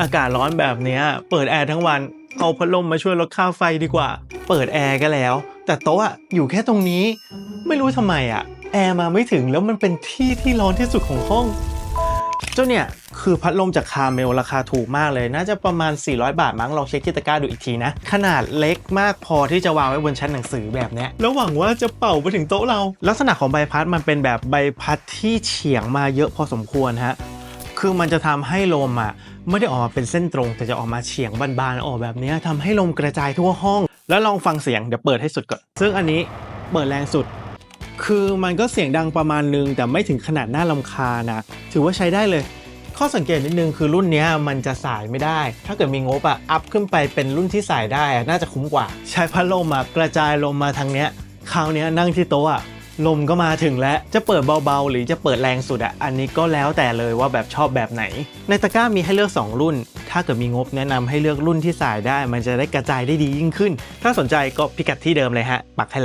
อากาศร้อนแบบเนี้ยเปิดแอร์ทั้งวันเอาพัดลมมาช่วยลดค่าไฟดีกว่า เปิดแอร์ก็แล้ว แต่โต๊ะอยู่แค่ตรงนี้ ไม่รู้ทำไมอะแอร์มาไม่ถึงแล้วมันเป็นที่ที่ร้อนที่สุดของห้อง เจ้าเนี่ย คือพัดลมจากคาเมลราคาถูกมากเลย น่าจะประมาณ 400 บาทมั้งลองเช็คที่ตะกร้าดูอีกทีนะ ขนาดเล็กมากพอที่จะวางไว้บนชั้นหนังสือแบบเนี้ยแล้วหวังว่าจะเป่าไปถึงโต๊ะเรา ลักษณะของใบพัดมันเป็นแบบใบพัดที่เฉียงมาเยอะพอสมควรฮะ คือมันจะทำให้ลมอะไม่ได้ออกมาเป็นเส้นตรง แต่จะออกมาเฉียงบานๆออกแบบนี้ยทำให้ลมกระจายทั่วห้อง แล้วลองฟังเสียงเดี๋ยวเปิดให้สุดก่อน ซึ่งอันนี้เปิดแรงสุด คือมันก็เสียงดังประมาณนึง แต่ไม่ถึงขนาดน่าลำคาญนะ ถือว่าใช้ได้เลย ข้อสังเกตนิดนึงคือรุ่นนี้มันจะสายไม่ได้ ถ้าเกิดมีงบอะอัพขึ้นไปเป็นรุ่นที่สายได้อะน่าจะคุ้มกว่า ใช้พัดลมอะกระจายลมมาทางเนี้ยคราวนี้นั่งที่โต๊ะอะ ลมก็มาถึงแล้วจะเปิดเบาๆ หรือจะเปิดแรงสุดอะอันนี้ก็แล้วแต่เลยว่าแบบชอบแบบไหน ในตะกร้ามีให้เลือก 2 รุ่น ถ้าเกิดมีงบแนะนำให้เลือกรุ่นที่สายได้ มันจะได้กระจายได้ดียิ่งขึ้น ถ้าสนใจก็พิกัดที่เดิมเลยฮะ ปักให้แหละ